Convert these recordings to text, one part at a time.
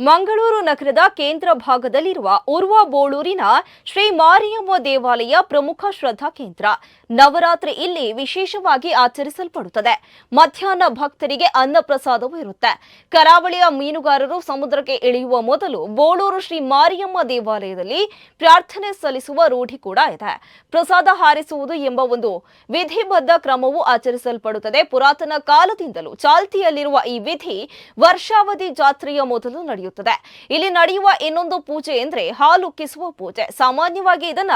ಮಂಗಳೂರು ನಗರದ ಕೇಂದ್ರ ಭಾಗದಲ್ಲಿರುವ ಉರ್ವ ಬೋಳೂರಿನ ಶ್ರೀ ಮಾರಿಯಮ್ಮ ದೇವಾಲಯ ಪ್ರಮುಖ ಶ್ರದ್ಧಾ ಕೇಂದ್ರ. ನವರಾತ್ರಿ ಇಲ್ಲಿ ವಿಶೇಷವಾಗಿ ಆಚರಿಸಲ್ಪಡುತ್ತದೆ. ಮಧ್ಯಾಹ್ನ ಭಕ್ತರಿಗೆ ಅನ್ನಪ್ರಸಾದವೂ ಇರುತ್ತೆ. ಕರಾವಳಿಯ ಮೀನುಗಾರರು ಸಮುದ್ರಕ್ಕೆ ಇಳಿಯುವ ಮೊದಲು ಬೋಳೂರು ಶ್ರೀ ಮಾರಿಯಮ್ಮ ದೇವಾಲಯದಲ್ಲಿ ಪ್ರಾರ್ಥನೆ ಸಲ್ಲಿಸುವ ರೂಢಿ ಕೂಡ ಇದೆ. ಪ್ರಸಾದ ಹಾರಿಸುವುದು ಎಂಬ ಒಂದು ವಿಧಿಬದ್ಧ ಕ್ರಮವು ಆಚರಿಸಲ್ಪಡುತ್ತದೆ. ಪುರಾತನ ಕಾಲದಿಂದಲೂ ಚಾಲ್ತಿಯಲ್ಲಿರುವ ಈ ವಿಧಿ ವರ್ಷಾವಧಿ ಜಾತ್ರೆಯ ಮೊದಲು ನಡೆಯುತ್ತದೆ. ಇಲ್ಲಿ ನಡೆಯುವ ಇನ್ನೊಂದು ಪೂಜೆ ಎಂದ್ರೆ ಹಾಲು ಉಕ್ಕಿಸುವ ಪೂಜೆ. ಸಾಮಾನ್ಯವಾಗಿ ಇದನ್ನ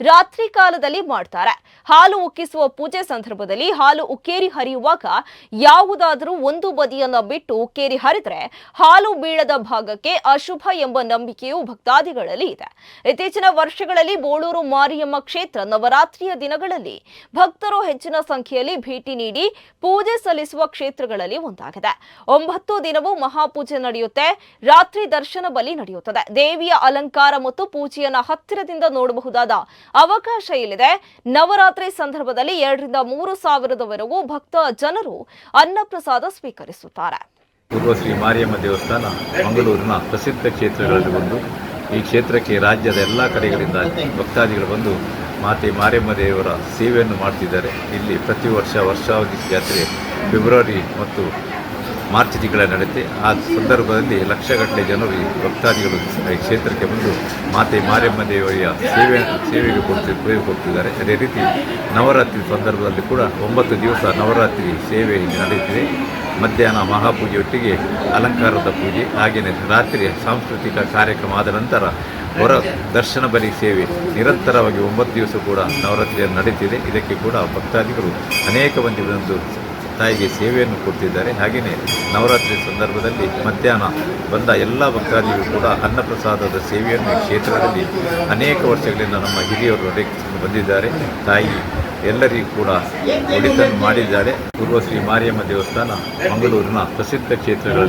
ರಾತ್ರಿ ಕಾಲದಲ್ಲಿ ಮಾಡ್ತಾರೆ. ಹಾಲು ಉಕ್ಕಿಸುವ ಪೂಜೆ ಸಂದರ್ಭದಲ್ಲಿ ಹಾಲು ಉಕ್ಕೇರಿ ಹರಿಯುವಾಗ ಯಾವುದಾದರೂ ಒಂದು ಬದಿಯನ್ನ ಬಿಟ್ಟು ಉಕ್ಕೇರಿ ಹರಿದ್ರೆ ಹಾಲು ಬೀಳದ ಭಾಗಕ್ಕೆ ಅಶುಭ ಎಂಬ ನಂಬಿಕೆಯು ಭಕ್ತಾದಿಗಳಲ್ಲಿ ಇದೆ. ಇತ್ತೀಚಿನ ವರ್ಷಗಳಲ್ಲಿ ಬೋಳೂರು ಮಾರಿಯಮ್ಮ ಕ್ಷೇತ್ರ ನವರಾತ್ರಿಯ ದಿನಗಳಲ್ಲಿ ಭಕ್ತರು ಹೆಚ್ಚಿನ ಸಂಖ್ಯೆಯಲ್ಲಿ ಭೇಟಿ ನೀಡಿ ಪೂಜೆ ಸಲ್ಲಿಸುವ ಕ್ಷೇತ್ರಗಳಲ್ಲಿ ಒಂದಾಗಿದೆ. ಒಂಬತ್ತು ದಿನವೂ ಮಹಾಪೂಜೆ ನಡೆಯುತ್ತೆ. ರಾತ್ರಿ ದರ್ಶನ ಬಲಿ ನಡೆಯುತ್ತದೆ. ದೇವಿಯ ಅಲಂಕಾರ ಮತ್ತು ಪೂಜೆಯನ್ನ ಹತ್ತಿರದಿಂದ ನೋಡಬಹುದಾದ ಅವಕಾಶ ಇಲ್ಲಿದೆ. ನವರಾತ್ರಿ ಸಂದರ್ಭದಲ್ಲಿ ಎರಡರಿಂದ ಮೂರು ಸಾವಿರದವರೆಗೂ ಭಕ್ತ ಜನರು ಅನ್ನಪ್ರಸಾದ ಸ್ವೀಕರಿಸುತ್ತಾರೆ. ಪೂರ್ವ ಶ್ರೀ ಮಾರಿಯಮ್ಮ ದೇವಸ್ಥಾನ ಮಂಗಳೂರಿನ ಪ್ರಸಿದ್ಧ ಕ್ಷೇತ್ರಗಳಲ್ಲಿ ಒಂದು. ಈ ಕ್ಷೇತ್ರಕ್ಕೆ ರಾಜ್ಯದ ಎಲ್ಲ ಕಡೆಗಳಿಂದ ಭಕ್ತಾದಿಗಳು ಬಂದು ಮಾತೆ ಮಾರಿಯಮ್ಮ ದೇವರ ಸೇವೆಯನ್ನು ಮಾಡ್ತಿದ್ದಾರೆ. ಇಲ್ಲಿ ಪ್ರತಿ ವರ್ಷ ವರ್ಷಾವಧಿ ಜಾತ್ರೆ ಫೆಬ್ರವರಿ ಮತ್ತು ಮಾರ್ಚ್ ತಿಂಗಳ ನಡೆಯುತ್ತೆ ಆ ಸಂದರ್ಭದಲ್ಲಿ ಲಕ್ಷಗಟ್ಟಲೆ ಜನರು ಭಕ್ತಾದಿಗಳು ಈ ಕ್ಷೇತ್ರಕ್ಕೆ ಬಂದು ಮಾತೆ ಮಾರಿಯಮ್ಮ ದೇವಿಯ ಸೇವೆ, ಸೇವೆಗೆ ಕೊಡ್ತಿ, ಸೇವೆ ಕೊಡ್ತಿದ್ದಾರೆ. ಅದೇ ರೀತಿ ನವರಾತ್ರಿ ಸಂದರ್ಭದಲ್ಲಿ ಕೂಡ ಒಂಬತ್ತು ದಿವಸ ನವರಾತ್ರಿ ಸೇವೆ ನಡೆಯುತ್ತಿದೆ. ಮಧ್ಯಾಹ್ನ ಮಹಾಪೂಜೆಯೊಟ್ಟಿಗೆ ಅಲಂಕಾರದ ಪೂಜೆ, ಹಾಗೆಯೇ ರಾತ್ರಿ ಸಾಂಸ್ಕೃತಿಕ ಕಾರ್ಯಕ್ರಮ ಆದ ನಂತರ ಹೊರ ದರ್ಶನ ಬಲಿ ಸೇವೆ. ನಿರಂತರವಾಗಿ ಒಂಬತ್ತು ದಿವಸ ಕೂಡ ನವರಾತ್ರಿಯನ್ನು ನಡೀತಿದೆ ಇದಕ್ಕೆ ಕೂಡ ಭಕ್ತಾದಿಗಳು ಅನೇಕ ಮಂದಿ ಬಂದು ತಾಯಿಗೆ ಸೇವೆಯನ್ನು ಕೊಡ್ತಿದ್ದಾರೆ. ಹಾಗೆಯೇ ನವರಾತ್ರಿ ಸಂದರ್ಭದಲ್ಲಿ ಮಧ್ಯಾಹ್ನ ಬಂದ ಎಲ್ಲ ಭಕ್ತಾದಿಗಳು ಕೂಡ ಅನ್ನಪ್ರಸಾದದ ಸೇವೆಯನ್ನು ಕ್ಷೇತ್ರದಲ್ಲಿ ಅನೇಕ ವರ್ಷಗಳಿಂದ ನಮ್ಮ ಹಿರಿಯವರು ನಡೆಸಿಕೊಂಡು ಬಂದಿದ್ದಾರೆ. ತಾಯಿ ಎಲ್ಲರಿಗೂ ಕೂಡ ಒಳಿತನ್ನು ಮಾಡಿದ್ದಾರೆ. ಪೂರ್ವ ಶ್ರೀ ಮಾರಿಯಮ್ಮ ದೇವಸ್ಥಾನ ಮಂಗಳೂರಿನ ಪ್ರಸಿದ್ಧ ಕ್ಷೇತ್ರಗಳಲ್ಲಿ